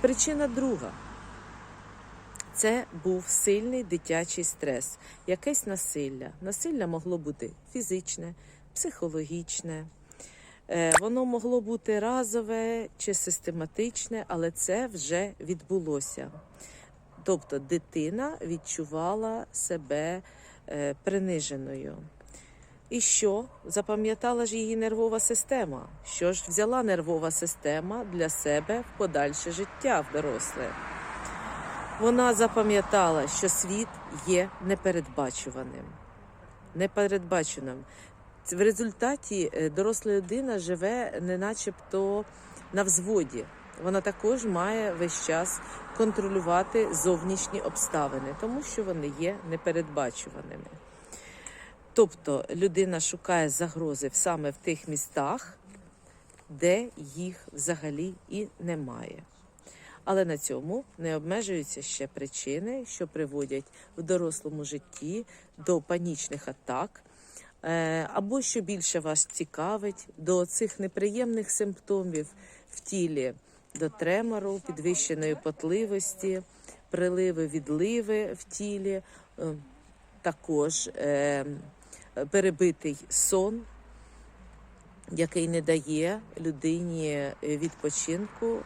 Причина друга. Це був сильний дитячий стрес, якесь насилля. Насилля могло бути фізичне, психологічне. Е, Воно могло бути разове чи систематичне, але це вже відбулося. Тобто дитина відчувала себе е, приниженою. І що? Запам'ятала ж її нервова система. Що ж взяла нервова система для себе в подальше життя в доросле? Вона запам'ятала, що світ є непередбачуваним. Непередбаченим. В результаті е, доросла людина живе не начебто на взводі. Вона також має весь час контролювати зовнішні обставини, тому що вони є непередбачуваними. Тобто людина шукає загрози саме в тих містах, де їх взагалі і немає. Але на цьому не обмежуються ще причини, що приводять в дорослому житті до панічних атак, е, або що більше вас цікавить, до цих неприємних симптомів в тілі, до тремору, підвищеної потливості, приливи, відливи в тілі, е, також е, перебитий сон, який не дає людині відпочинку.